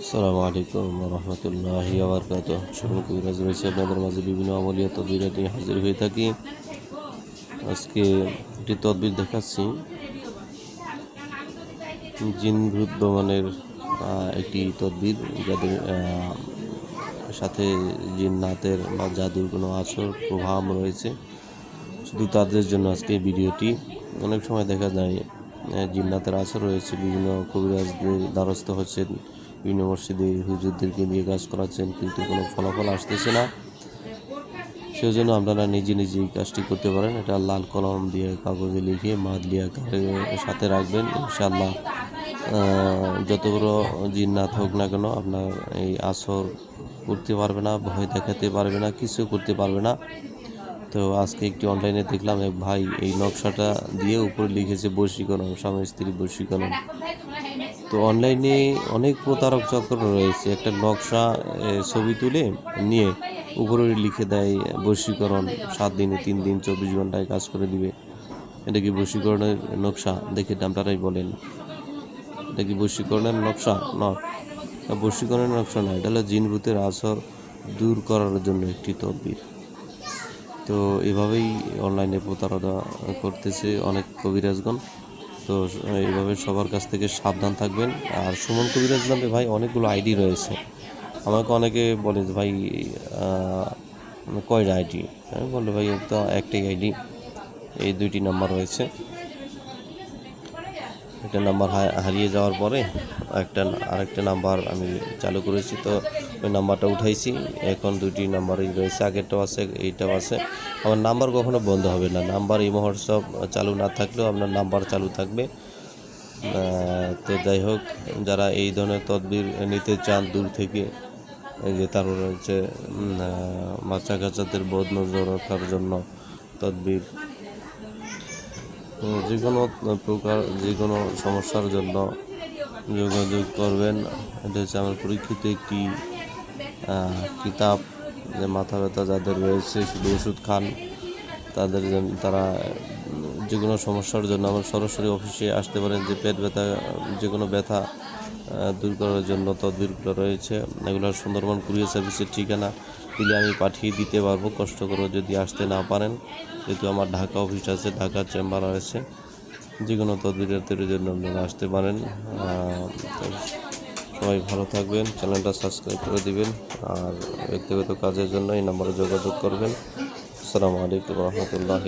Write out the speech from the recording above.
আসসালামু আলাইকুম রহমতুল্লাহ আবরকাত সকল কবিরাজ রয়েছে, আপনাদের মাঝে বিভিন্ন আমলিয়া তদবির নিয়ে হাজির হয়ে থাকি। আজকে একটি তদবির দেখাচ্ছি। জিন ভূত দমনের একটি তদবির, যাদের সাথে জিন্নাতের বা জাদুর কোনো আসর প্রভাব রয়েছে। শুধু তাদের জন্য আজকে ভিডিওটি। অনেক সময় দেখা যায় জিন্নাতের আসর রয়েছে, বিভিন্ন কবিরাজদের দ্বারস্থ হচ্ছেন। বিভিন্ন মসজিদে হুজুরদেরকে দিয়ে কাজ করাচ্ছেন, কিন্তু কোনো ফলাফল আসতেছে না। সেই জন্য আপনারা নিজে নিজেই কাজটি করতে পারেন। এটা লাল কলম দিয়ে কাগজে লিখে মাদলিয়া সাথে রাখবেন। ইনশাল্লাহ যত বড় জিন্নাত হোক না কেন আপনার এই আসর করতে পারবে না, ভয় দেখাতে পারবে না, কিছু করতে পারবে না। তো আজকে একটি অনলাইনে দেখলাম এক ভাই এই নকশাটা দিয়ে উপরে লিখেছে বশীকরণ, স্বামী স্ত্রী বশীকরণ। তো অনলাইনে অনেক প্রতারক চক্র রয়েছে। একটা নকশা ছবি তুলে নিয়ে উপরে লিখে দেয়, বশীকরণ, সাত দিনে তিন দিন চব্বিশ ঘন্টায় কাজ করে দিবে। এটা কি বশীকরণের নকশা? দেখে আপনারাই বলেন। এটা কি বশীকরণের নকশা? না। বশীকরণের নকশা না। এটা হলো জিন ভূতের আসর দূর করার জন্য একটি তদবির। তো এভাবেই অনলাইনে প্রতারণা করতেছে অনেক কবিরাজগণ। তো এইভাবে সবার কাছ থেকে সাবধান থাকবেন। আর সুমন কবিরাজ নামে ভাই অনেকগুলো আইডি রয়েছে। আমাকে অনেকে বলে ভাই কয়টা আইডি আমি বলল ভাই, একটা একটাই আইডি এই দুইটি নাম্বার রয়েছে। একটা নাম্বার হারিয়ে যাওয়ার পরে একটা আরেকটা নাম্বার আমি চালু করেছি। তো ওই নাম্বারটা উঠাইছি। এখন দুটি নাম্বারই রয়েছে। আগেরটাও আছে, এইটাও আছে। আমার নাম্বার কখনো বন্ধ হবে না। নাম্বার এই মহোৎসব চালু না থাকলেও আপনার নাম্বার চালু থাকবে। তো যাই হোক, যারা এই ধরনের তদবির নিতে চান দূর থেকে যে তারপর হচ্ছে বাচ্চা কাচ্চাদের বোধ নজর রাখার জন্য তদবির যে কোনো প্রকার যে কোনো সমস্যার জন্য যোগাযোগ করবেন। এটা হচ্ছে আমার পরীক্ষিত একটি কিতাব যে মাথা ব্যথা যাদের রয়েছে, শুধু ওষুধ খান, তাদের তারা যে কোনো সমস্যার জন্য আমার সরাসরি অফিসে আসতে পারেন যে পেট ব্যথা যে কোনো ব্যথা দূর করার জন্য তদবিরগুলো রয়েছে। এগুলো সুন্দরবন কুরিয়ার সার্ভিসের ঠিকানা। দিলে আমি পাঠিয়ে দিতে পারব। কষ্ট করে যদি আসতে না পারেন, যেহেতু আমার ঢাকা অফিস আছে, ঢাকা চেম্বার আছে যে কোনো তদবিরের জন্য আপনারা আসতে পারেন। সবাই ভালো থাকবেন, চ্যানেলটা সাবস্ক্রাইব করে দিবেন, আর ব্যক্তিগত কাজের জন্য এই নম্বরে যোগাযোগ করবেন। আসসালামু আলাইকুম রহমতুল্লাহ